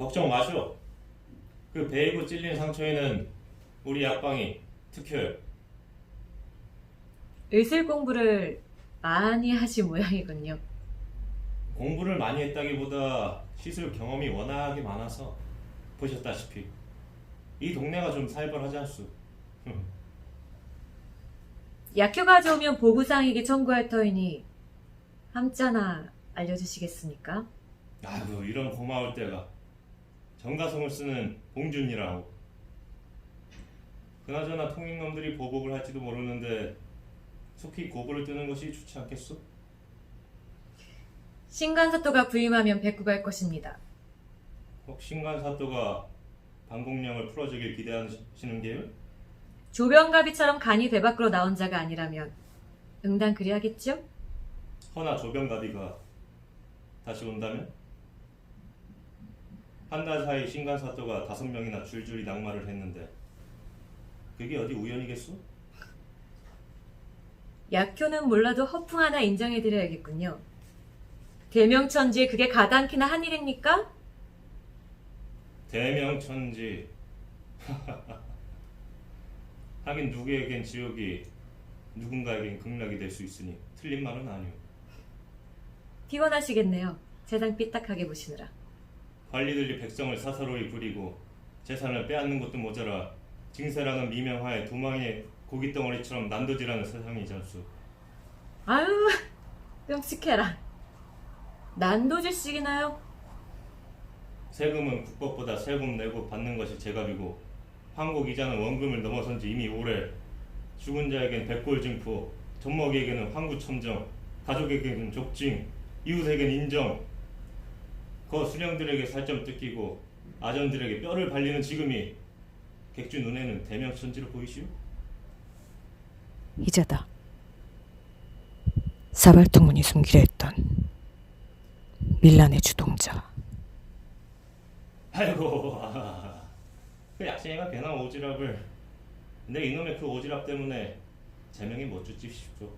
걱정 마시오. 그 베이브 찔린 상처에는 우리 약방이 특효요. 의술 공부를 많이 하신 모양이군요. 공부를 많이 했다기보다 시술 경험이 워낙에 많아서 보셨다시피 이 동네가 좀 살벌하지 않소. 약효 가져오면 보부상에게 청구할 터이니 함자나 알려주시겠습니까? 아이고 이런 고마울 때가 정가성을 쓰는 봉준이라고. 그나저나 통행놈들이 보복을 할지도 모르는데 속히 고부를 뜨는 것이 좋지 않겠소? 신간사또가 부임하면 뵙고 갈 것입니다. 혹 신간사또가 방공령을 풀어주길 기대하시는 게요? 조병갑이처럼 간이 배 밖으로 나온 자가 아니라면 응당 그리하겠죠? 허나 조병가비가 다시 온다면? 한 달 사이 신간사또가 다섯 명이나 줄줄이 낙마를 했는데 그게 어디 우연이겠소? 약효는 몰라도 허풍 하나 인정해드려야겠군요. 대명천지에 그게 가당키나 한 일입니까? 대명천지 하긴 누구에겐 지옥이 누군가에겐 극락이 될 수 있으니 틀린 말은 아니오 피곤하시겠네요. 세상 삐딱하게 보시느라. 관리들이 백성을 사사로이 부리고 재산을 빼앗는 것도 모자라 징세라는 미명하에 도망의 고깃덩어리처럼 난도질하는 세상이지 않소 아유, 끔찍해라. 난도질식이나요? 세금은 국법보다 세금 내고 받는 것이 제값이고 황국 이자는 원금을 넘어선 지 이미 오래 죽은 자에겐 백골 증포 젖먹이에게는 황구첨정 가족에게는 족징 이웃에겐 인정 거 수령들에게 살점 뜯기고 아전들에게 뼈를 발리는 지금이 객주 눈에는 대명천지로 보이시오? 이자다. 사발통문이 숨기려 했던 밀란의 주동자. 아이고 아, 그 약쟁이가 괜한 오지랖을 내 이놈의 그 오지랖 때문에 제명이 못 주지 싶죠